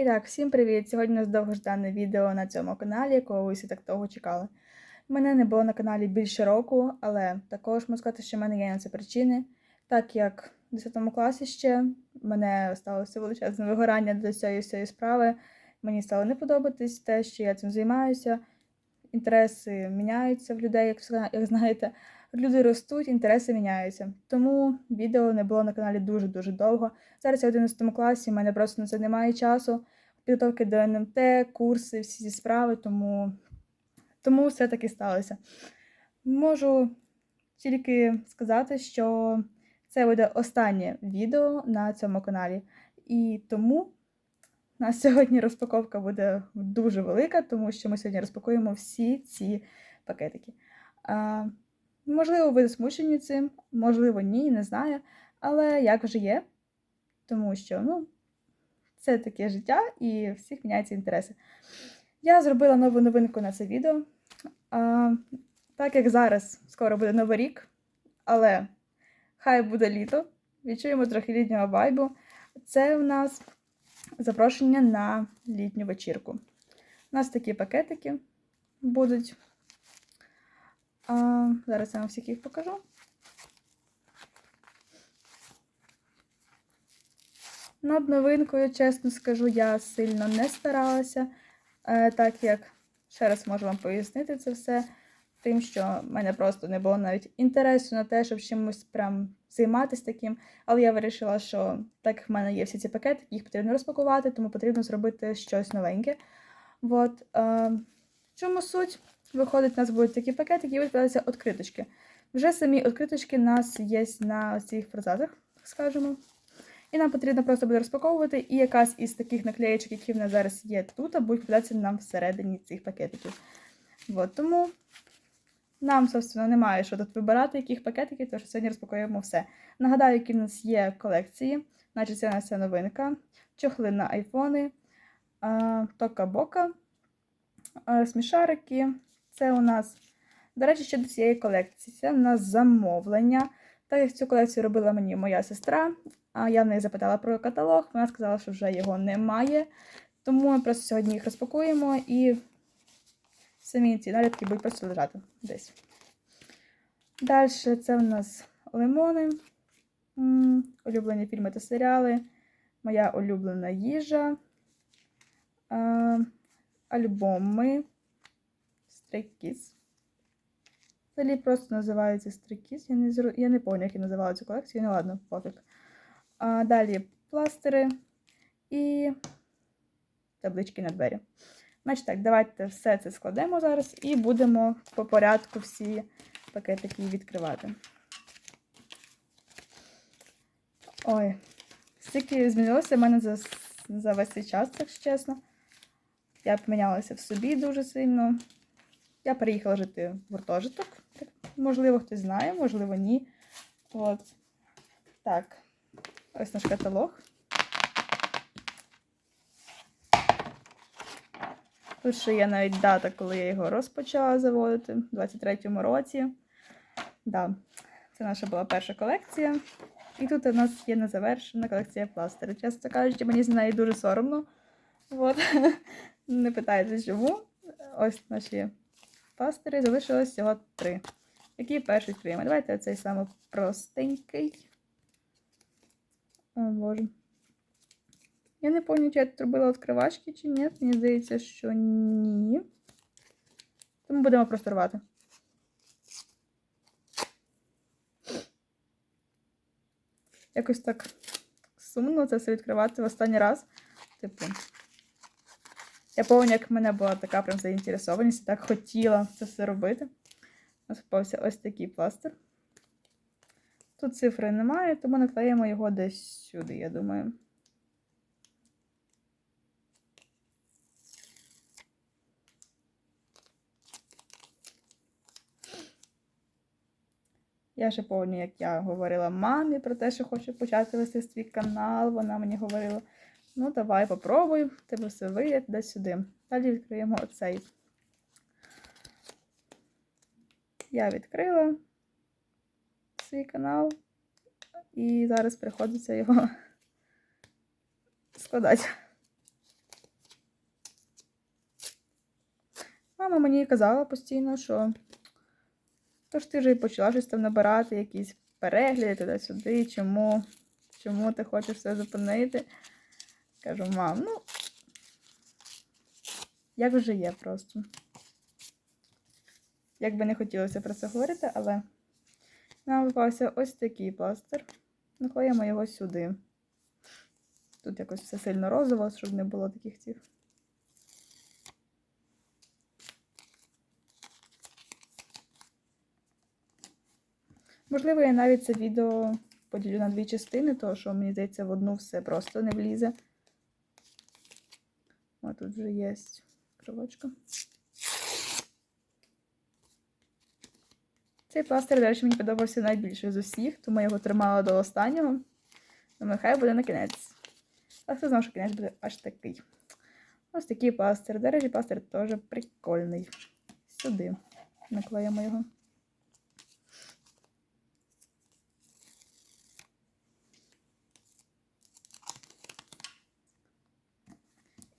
І так, всім привіт! Сьогодні у нас довгождане відео на цьому каналі, якого ви всі так довго чекали. Мене не було на каналі більше року, але також можу сказати, що в мене є на це причини. Так як в 10 класі ще мене сталося величезне вигорання до цієї всієї справи. Мені стало не подобатись те, що я цим займаюся. Інтереси міняються в людей, як, як знаєте. Люди ростуть, інтереси міняються. Тому відео не було на каналі дуже-дуже довго. Зараз я в 11 класі, в мене просто на це немає часу. Підготовки до НМТ, курси, всі ці справи, тому, тому все таки сталося. Можу тільки сказати, що це буде останнє відео на цьому каналі. І тому у нас сьогодні розпаковка буде дуже велика, тому що ми сьогодні розпакуємо всі ці пакетики. Можливо, ви засмучені цим, можливо, ні, не знаю. Але як вже є, тому що ну, це таке життя і всіх міняються інтереси. Я зробила нову новинку на це відео. А, так як зараз скоро буде новий рік, але хай буде літо, відчуємо трохи літнього вайбу. Це у нас запрошення на літню вечірку. У нас такі пакетики будуть. А, зараз я вам всіх їх покажу. Над новинкою, чесно скажу, я сильно не старалася, е, так як ще раз можу вам пояснити це все, тим, що в мене просто не було навіть інтересу на те, щоб чимось прям займатися таким. Але я вирішила, що так як в мене є всі ці пакети, їх потрібно розпакувати, тому потрібно зробити щось новеньке. От, е, в чому суть? Виходить, у нас будуть такі пакети, які відкладаються відкриточки. Вже самі відкриточки у нас є на цих фразатах, так скажемо. І нам потрібно просто буде розпаковувати, і якась із таких наклеєчок, які в нас зараз є тут, буде попадатися нам всередині цих пакетиків. От, тому нам, собственно, немає що тут вибирати, яких пакетиків, тому що сьогодні розпакуємо все. Нагадаю, які в нас є колекції. Значить, це у нас ця новинка, чохли на айфони, тока-бока, смішарики. Це у нас, до речі, ще до цієї колекції. Це у нас замовлення. Так як цю колекцію робила мені моя сестра, а я в неї запитала про каталог, вона сказала, що вже його немає. Тому ми просто сьогодні їх розпакуємо і самі ці наліпки будуть просто лежати десь. Далі це в нас лимони, улюблені фільми та серіали, моя улюблена їжа, альбоми, Kids. Взагалі просто називається Kids. Я не, зру... я не пам'ятаю, як я називала цю колекцію, ну ладно, пофіг. А, далі пластири і таблички на двері. Значить так, давайте все це складемо зараз і будемо по порядку всі пакетики відкривати. Ой, стільки змінилося в мене за, за весь цей час, якщо чесно. Я помінялася в собі дуже сильно. Я переїхала жити в гуртожиток. Можливо, хтось знає, можливо, ні. От. Так, ось наш каталог. Тут ще є навіть дата, коли я його розпочала заводити, в 23-му році. Да, це наша була перша колекція. І тут у нас є незавершена колекція пластирів. Чесно кажучи, мені з неї дуже соромно. От. Не питайте, чому. Ось наші пластири. Залишилось всього три. Який перший відкриємо? Давайте оцей саме простенький. О, Боже. Я не пам'ятаю, чи я тут робила відкривачки чи ні. Мені здається, що ні. Тому будемо просто рвати. Якось так сумно це все відкривати в останній раз. Типу. Я пам'ятаю, як в мене була така прям заінтересованість, так хотіла це все робити. Нас попався ось такий пластир. Тут цифри немає, тому наклеїмо його десь сюди, я думаю. Я ще пам'ятаю, як я говорила мамі про те, що хочу почати вести свій канал. Вона мені говорила: Ну, давай попробуй, тебе все вийде до сюди. Далі відкриємо оцей. Я відкрила свій канал, і зараз приходиться його складати. Мама мені казала постійно, що тож ти вже почала щось там набирати, якісь перегляди туди-сюди, чому, чому ти хочеш все зупинити. Кажу, мам, ну, як вже є просто. Як би не хотілося про це говорити, але нам випався ось такий пластир. Наклеїмо його сюди. Тут якось все сильно розово, щоб не було таких цих. Можливо, я навіть це відео поділю на дві частини, тому що мені здається, в одну все просто не влізе. О, тут вже є кровочка. Цей пластир, до речі, мені подобався найбільше з усіх, тому я його тримала до останнього. Думаю, хай буде на кінець. А хто знав, що кінець буде аж такий. Ось такий пластир. До речі, пластир теж прикольний. Сюди наклеїмо його.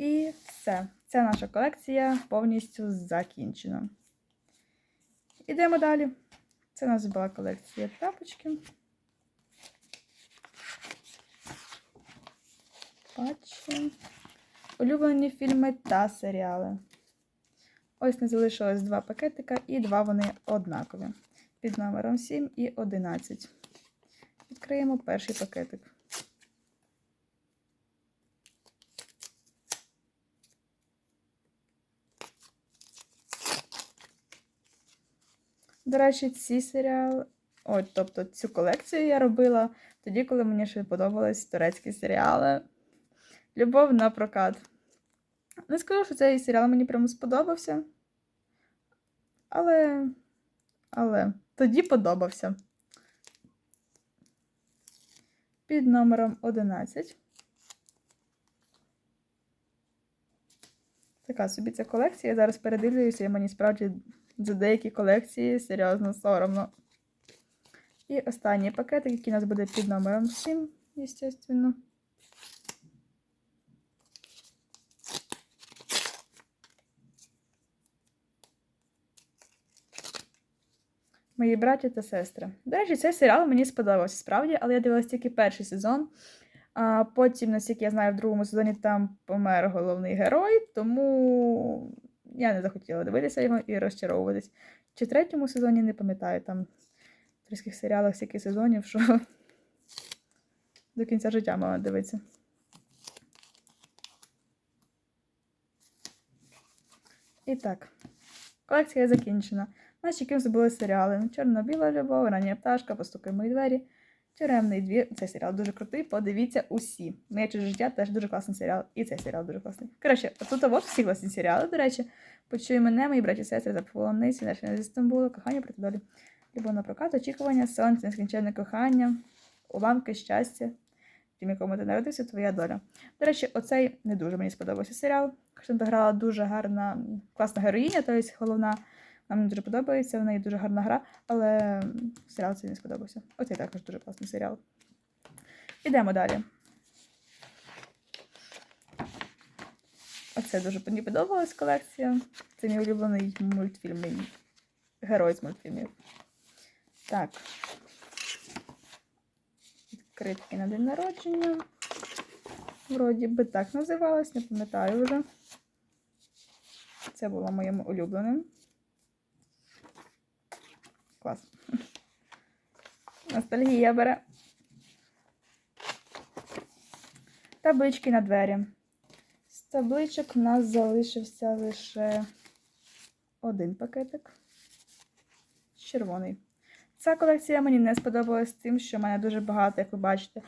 І все. Ця наша колекція повністю закінчена. Ідемо далі. Це у нас була колекція тапочки. Патчі. Улюблені фільми та серіали. Ось не залишилось два пакетика, і два вони однакові. Під номером 7 і 11. Відкриємо перший пакетик. До речі, ці серіали. Ой, тобто цю колекцію я робила тоді, коли мені ще подобались турецькі серіали. Любов на прокат. Не скажу, що цей серіал мені прямо сподобався. Але. Але тоді подобався. Під номером 11. Така собі ця колекція. Я зараз передивлююся, і мені справді за деякі колекції серйозно соромно. І останній пакетик, який у нас буде під номером 7, естественно. Мої браті та сестри. До речі, цей серіал мені сподобався справді, але я дивилась тільки перший сезон. А Потім, наскільки я знаю, в другому сезоні там помер головний герой, тому я не захотіла дивитися його і розчаровуватись. Чи третьому сезоні не пам'ятаю, там в турецьких серіалах стільки сезонів, що до кінця життя мала дивитися. І так, колекція закінчена. Наші ким забули серіали. Чорно-біла любов, рання пташка, постукай мої двері. Тюремний двір. Цей серіал дуже крутий. Подивіться усі. Моє чуже життя теж дуже класний серіал. І цей серіал дуже класний. Коротше, тут от всі класні серіали, до речі. Почуй мене, мої браті сестри за полонниці, наші з Стамбулу, кохання проти долі. Любов на прокат, очікування, сонце, нескінченне кохання, уламки щастя. Тим, якому ти народився, твоя доля. До речі, оцей не дуже мені сподобався серіал. Хоча грала дуже гарна, класна героїня, тобто головна. Нам мені дуже подобається, в неї дуже гарна гра, але серіал цей не сподобався. Оцей також дуже класний серіал. Ідемо далі. Оце дуже мені подобалась колекція. Це мій улюблений мультфільмний герой з мультфільмів. Так. Відкритки на день народження. Вроді би так називалась, не пам'ятаю вже. Це було моїм улюбленим. Клас. Ностальгія бере. Таблички на двері. З табличок у нас залишився лише один пакетик. Червоний. Ця колекція мені не сподобалась тим, що в мене дуже багато, як ви бачите,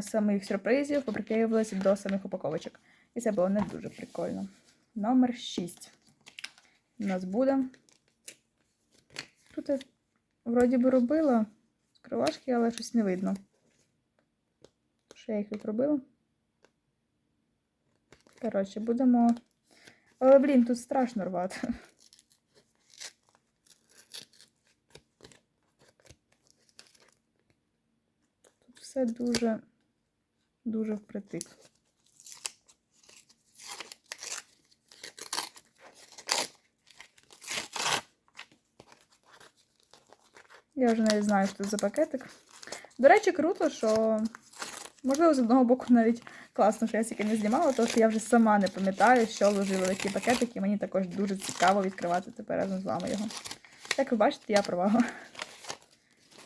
самих сюрпризів поприклеювалися до самих упаковочок. І це було не дуже прикольно. Номер 6. У нас буде. Тут я вроді би робила скривашки, але щось не видно. Що я їх тут робила? Коротше, будемо. Але, блін, тут страшно рвати. Тут все дуже, дуже впритик. Я вже навіть знаю, що це за пакетик. До речі, круто, що можливо з одного боку навіть класно, що я стільки не знімала, тому що я вже сама не пам'ятаю, що вложили в які пакетики. Мені також дуже цікаво відкривати тепер разом з вами його. Як ви бачите, я права.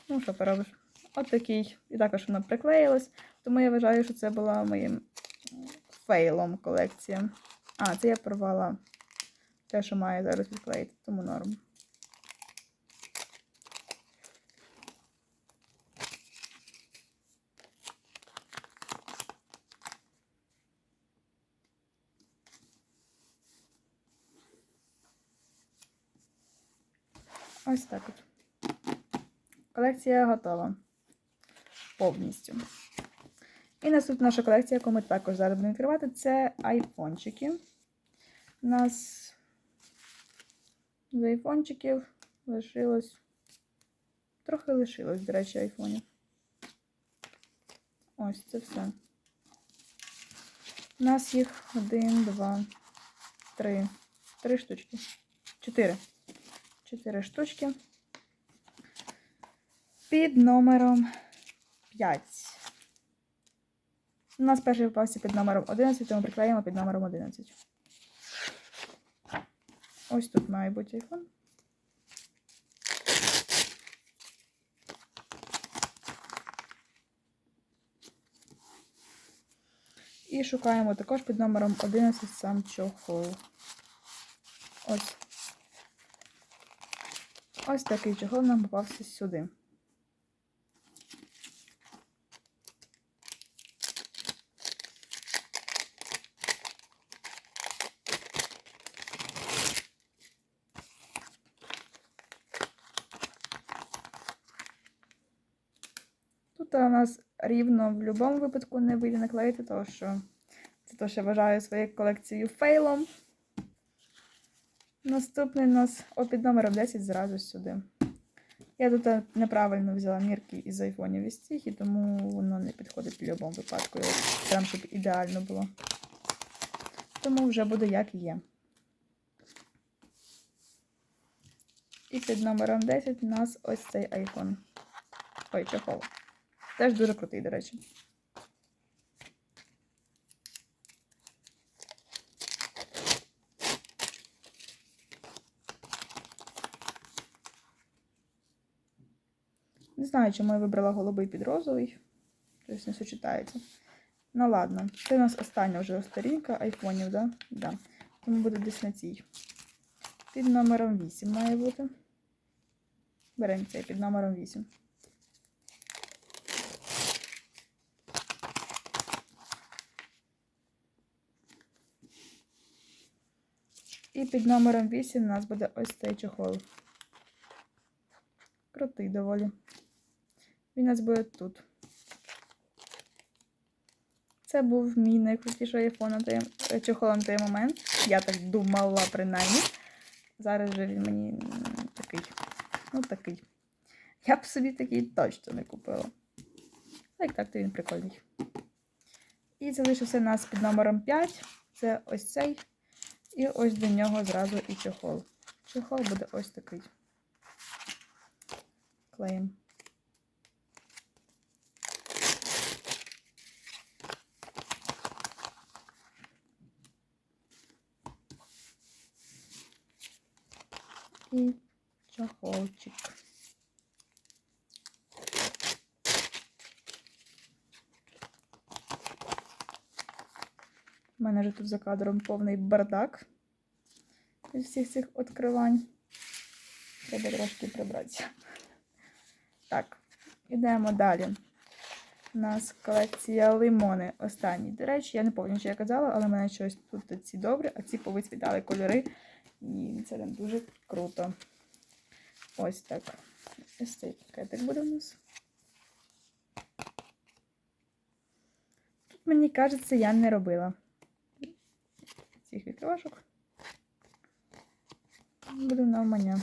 Ну, що поробиш? От такий. І також воно приклеїлось. Тому я вважаю, що це була моїм фейлом колекція. А, це я порвала те, що має зараз відклеїти, тому норм. Ось так от. Колекція готова. Повністю. І наступна наша колекція, яку ми також зараз будемо відкривати, це айфончики. У нас з айфончиків лишилось. Трохи лишилось, до речі, айфонів. Ось це все. У нас їх один, два, три. Три штучки. Чотири. Чотири штучки. Під номером 5. У нас перший попався під номером 11, тому приклеїмо під номером 11. Ось тут має бути iPhone. І шукаємо також під номером 11 сам чохол. Ось. Ось такий чохол нам попався сюди. Тут у нас рівно в будь-якому випадку не вийде наклеїти, тому що це те, що вважаю своєю колекцією фейлом. Наступний у нас о, під номером 10 зразу сюди. Я тут неправильно взяла мірки із айфонів і стіг, і тому воно не підходить в будь-якому випадку. Прям щоб ідеально було. Тому вже буде як є. І під номером 10 у нас ось цей iPhone. Ой, чохол. Теж дуже крутий, до речі. Не знаю, чому я вибрала голубий під розовий. Тобто не сочетається. Ну ладно, це у нас остання вже сторінка айфонів, да? Да. Тому буде десь на цій. Під номером 8 має бути. Беремо цей під номером 8. І під номером 8 у нас буде ось цей чохол. Крутий доволі. Він у нас буде тут. Це був мій найкрутіший айфон е, на той момент. Я так думала, принаймні. Зараз вже він мені такий. Ну, такий. Я б собі такий точно не купила. Так, так, то він прикольний. І залишився у нас під номером 5. Це ось цей. І ось до нього зразу і чохол. Чохол буде ось такий. Клеїм. І чохолчик. У мене вже тут за кадром повний бардак від всіх цих відкривань. Треба трошки прибратися. Так, ідемо далі. У нас колекція лимони останні. До речі, я не пам'ятаю, що я казала, але в мене щось тут ці добрі, а ці повицвітали кольори. І це там дуже круто. Ось так. Ось цей пакетик буде у нас. Тут, мені кажеться, я не робила цих відкривашок. Буде навмання.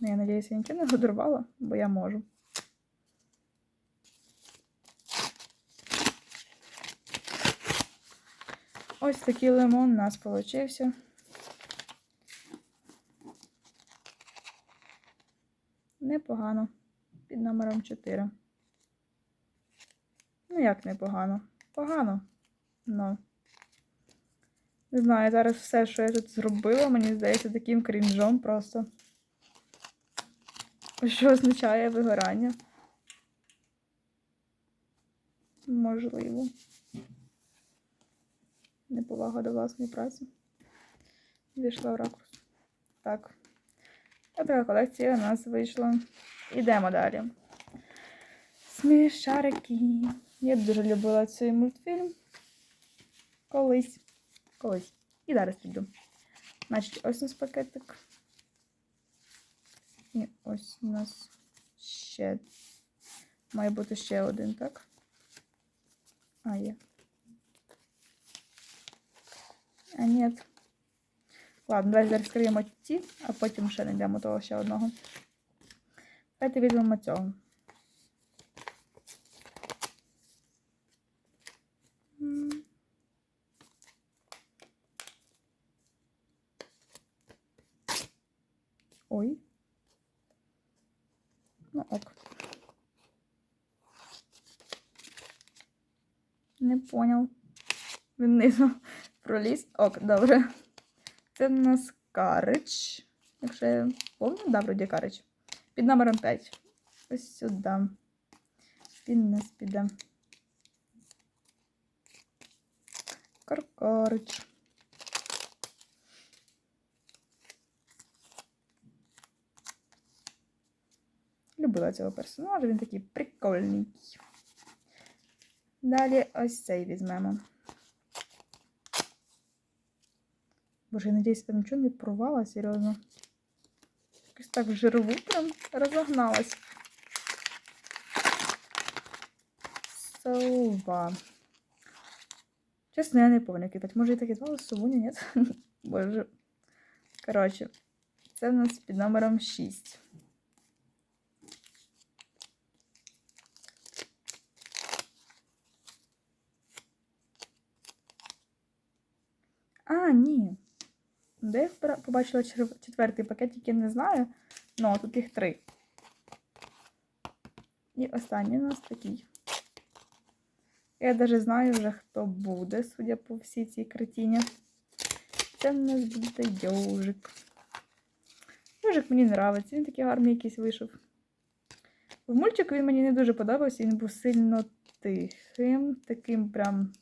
Ну, я надіюся, я нічого не годувала, бо я можу. Ось такий лимон у нас вийшов. Непогано. Під номером 4. Ну, як непогано? Погано. но. Не знаю, зараз все, що я тут зробила, мені здається, таким крінжом просто. Що означає вигорання? Можливо. Неповага до власної праці. Війшла в ракурс. Так. Така колекція у нас вийшла. Ідемо далі. Смішарики. Я дуже любила цей мультфільм. Колись. Колись. І зараз люблю. Значить, ось у нас пакетик. І ось у нас ще. Має бути ще один, так? А, є. А, ні. Ладно, давай зараз скриємо ті, а потім ще знайдемо того ще одного. Давайте візьмемо цього. Ой. Ну ок. Не поняв. Він внизу проліз. Ок, добре. Це в нас карич. Якщо я пам'ятаю, да, вроді карич. Під номером 5. Ось сюди. Він нас піде. Каркарич. Любила цього персонажа, він такий прикольний. Далі ось цей візьмемо. Боже, я надіюсь, там нічого не порвала, серйозно. Якось так в жирову прям розогналась. Сова. Чесно, я не пам'ятаю, її Може, і так і звали Совуня, ні? Боже. Коротше, це в нас під номером 6. А, ні. Де я побачила четвертий пакет, який не знаю. Ну, тут їх три. І останній у нас такий. Я навіть знаю вже, хто буде, судя по всій цій картині. Це в нас буде йожик. Йожик мені подобається, він такий гарний якийсь вийшов. В мультику він мені не дуже подобався, він був сильно тихим, таким прям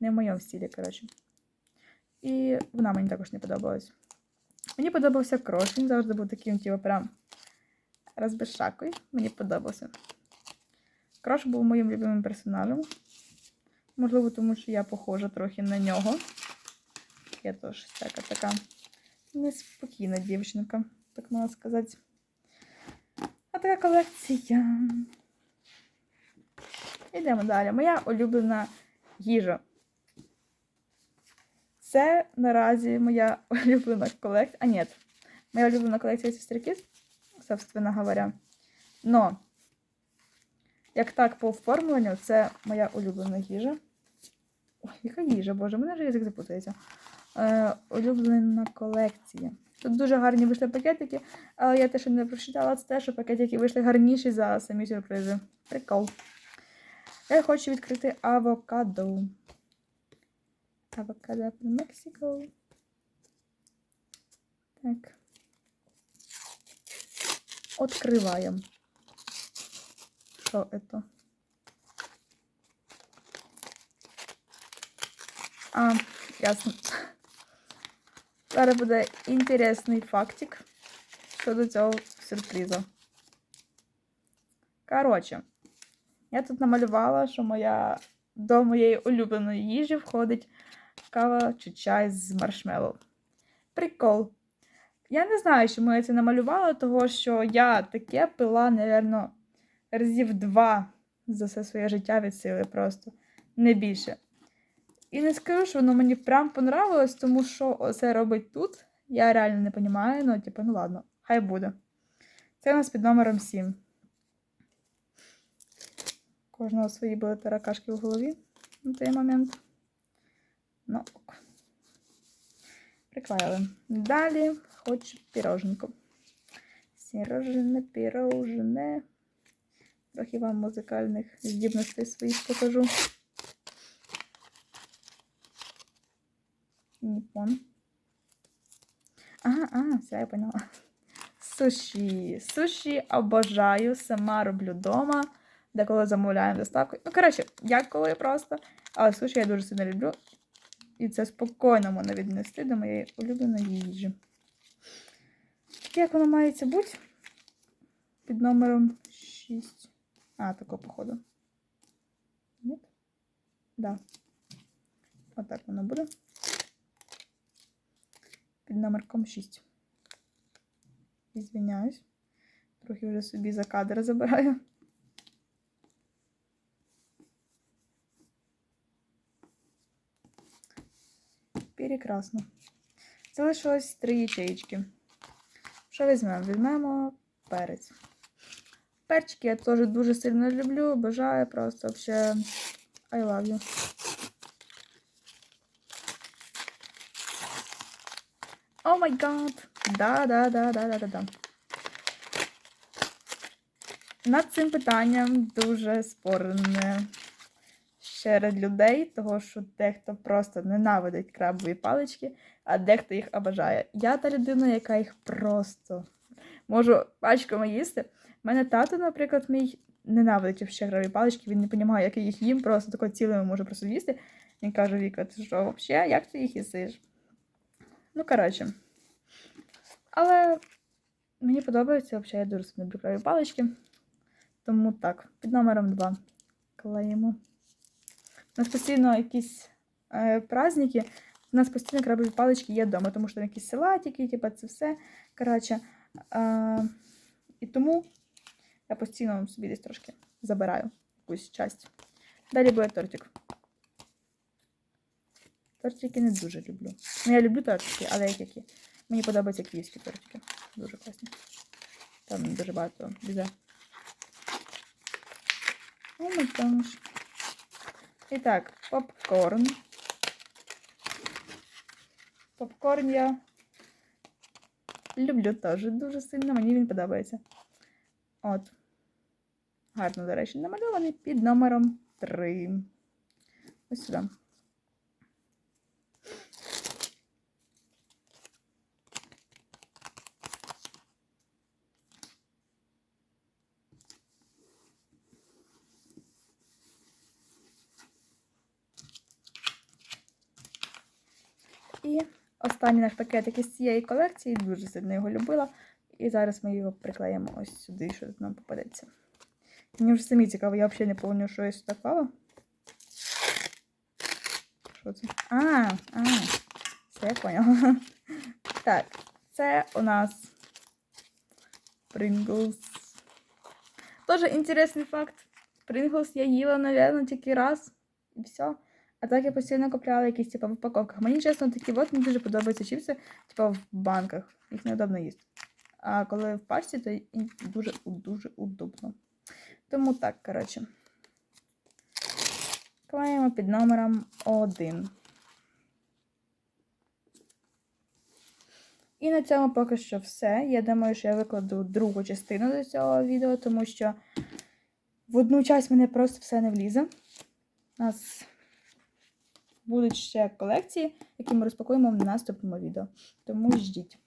не в моєму стилі, коротше. І вона мені також не подобалась. Мені подобався крош, він завжди був таким, типу, прям розбешакою. Мені подобався. Крош був моїм любимим персонажем. Можливо, тому що я похожа трохи на нього. Я теж така така неспокійна дівчинка, так можна сказати. А така колекція. Йдемо далі. Моя улюблена їжа. Це наразі моя улюблена колекція. А, ні, моя улюблена колекція сестриків, собственно говоря. Но, як так по оформленню, це моя улюблена їжа. Ой, яка їжа, боже, мене вже язик запутається. Е, улюблена колекція. Тут дуже гарні вийшли пакетики, але я те, що не прочитала, це те, що пакетики вийшли гарніші за самі сюрпризи. Прикол. Я хочу відкрити авокадо. Авокадо from Mexico. Так. Открываем. Что это? А, ясно. Зараз буде інтересний фактик щодо цього сюрпризу. Коротше, я тут намалювала, що моя до моєї улюбленої їжі входить кава чи чай з маршмеллоу. Прикол. Я не знаю, чому я це намалювала, того що я таке пила, напевно, разів два за все своє життя від сили просто. Не більше. І не скажу, що воно мені прям понравилось, тому що це робить тут. Я реально не розумію, ну, типу, ну ладно, хай буде. Це у нас під номером 7. Кожного свої були таракашки в голові на той момент. Ну, ок. Приклеїли. Далі хочу піроженку. Сірожене, пірожене. Трохи вам музикальних здібностей своїх покажу. Ніпон. Ага, ага, все, я поняла. Суші. Суші обожаю, сама роблю вдома. Деколи замовляємо доставку. Ну, коротше, як коли просто. Але суші я дуже сильно люблю. І це спокійно можна віднести до моєї улюбленої їжі. Як воно мається бути? Під номером 6. А, тако, походу. Ні? Да. Отак воно буде. Під номерком 6. І звиняюсь. Трохи вже собі за кадр забираю. Прекрасно. Залишилось три ячеїчки. Що візьмемо? Візьмемо перець. Перчики я теж дуже сильно люблю, бажаю просто вообще I love you. О май гад! Да, да, да, да, да, да, да. Над цим питанням дуже спорне серед людей, того що дехто просто ненавидить крабові палички, а дехто їх обожає. Я та людина, яка їх просто можу пачками їсти. У мене тато, наприклад, мій ненавидить ще крабові палички, він не розуміє, як я їх їм, просто тако цілими можу просто їсти. Він каже: Віка, ти що, взагалі, як ти їх їсиш? Ну, коротше. Але мені подобається, взагалі, я дуже люблю крабові палички. Тому так, під номером 2 клеїмо. У нас постійно якісь е, праздники, у нас постійно крабові палички є вдома, тому що там якісь салатики, типу, це все. Коротше, е, і тому я постійно собі десь трошки забираю якусь часть. Далі буде тортик. Тортики не дуже люблю. Ну, я люблю тортики, але як які. Мені подобаються київські тортики. Дуже класні. Там дуже багато бізе. О гаш. І так, попкорн. Попкорн я люблю теж дуже сильно, мені він подобається. От. Гарно, до речі, намальований під номером 3. Ось сюди. І останній наш пакетик із цієї колекції, дуже сильно його любила. І зараз ми його приклеїмо ось сюди, що тут нам попадеться. Мені вже самі цікаво, я взагалі не пам'ятаю, що я сюди клала. Що це? А, а, все, я поняла. Так, це у нас Pringles. Тоже інтересний факт. Pringles я їла, мабуть, тільки раз і все. А так я постійно купляла якісь типу, в упаковках. Мені чесно, такі от не дуже подобаються чіпси, типу в банках. Їх неудобно їсти. А коли в пачці, то їм дуже дуже удобно. Тому так, коротше. Клеїмо під номером 1. І на цьому поки що все. Я думаю, що я викладу другу частину до цього відео, тому що в одну часть мене просто все не влізе. У нас будуть ще колекції, які ми розпакуємо в наступному відео. Тому ждіть.